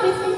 Gracias.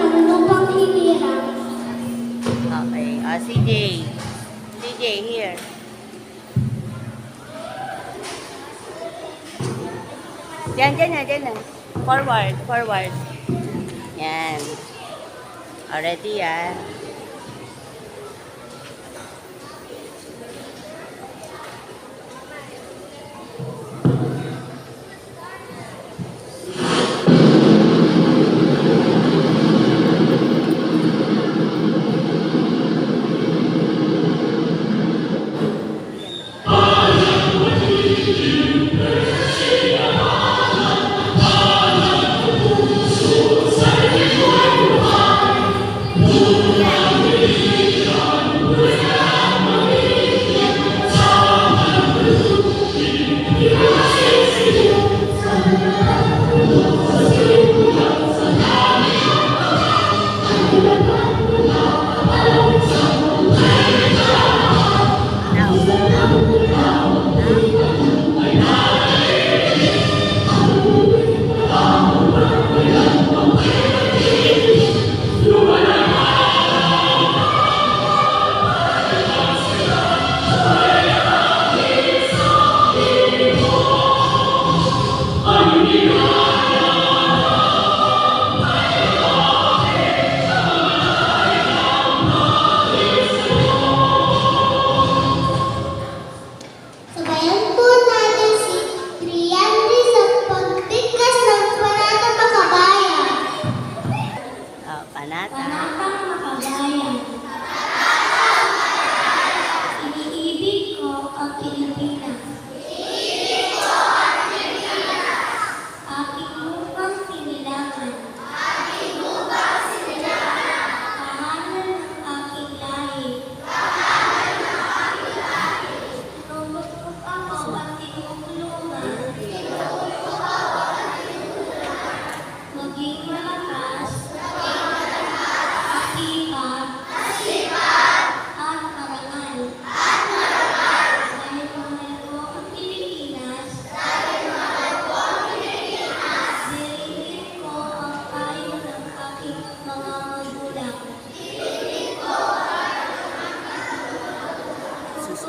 CJ. CJ, here. Diyan, diyan na, diyan. Forward, forward. Yan. Already, ah.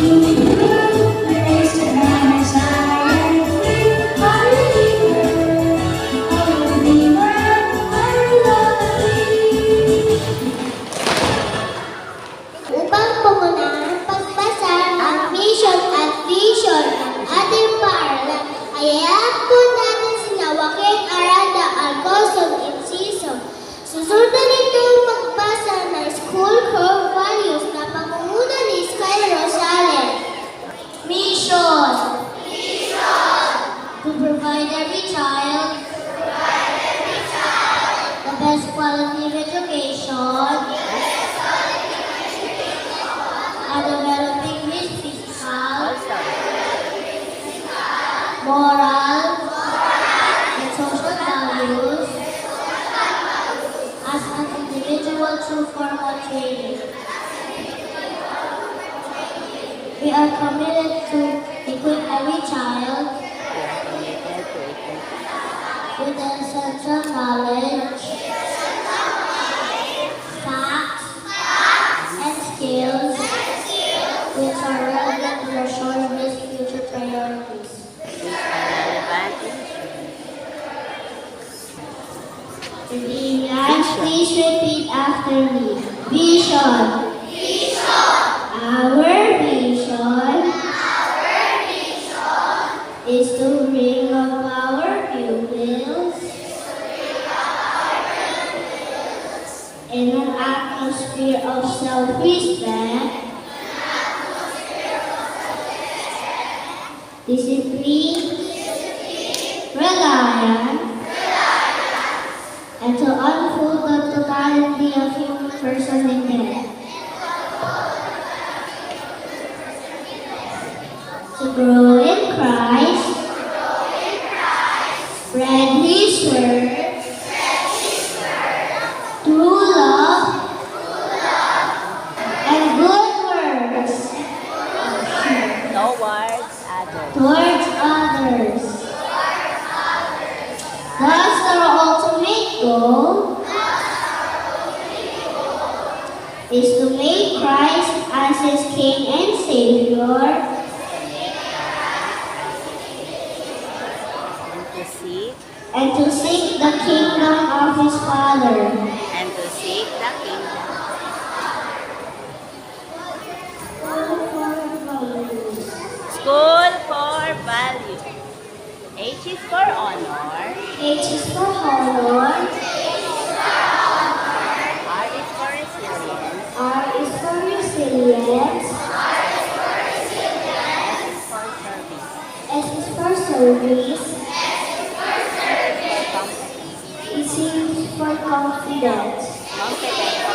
Senhor. Committed to equip every child with the essential knowledge, facts, and skills which are relevant to their short-based future priorities. relevant please repeat after me. Vision. Vision. Our of self-respect, discipline, reliance, and to unfold the totality of human person in them. To grow in Christ, is to make Christ as his King and Savior And to seek and to seek the kingdom of his Father. and to seek the kingdom. School for value. H is for honor. H is for honor, R is for resilience. R is for resilience, S is for service. S is for service, is for confidence. Competence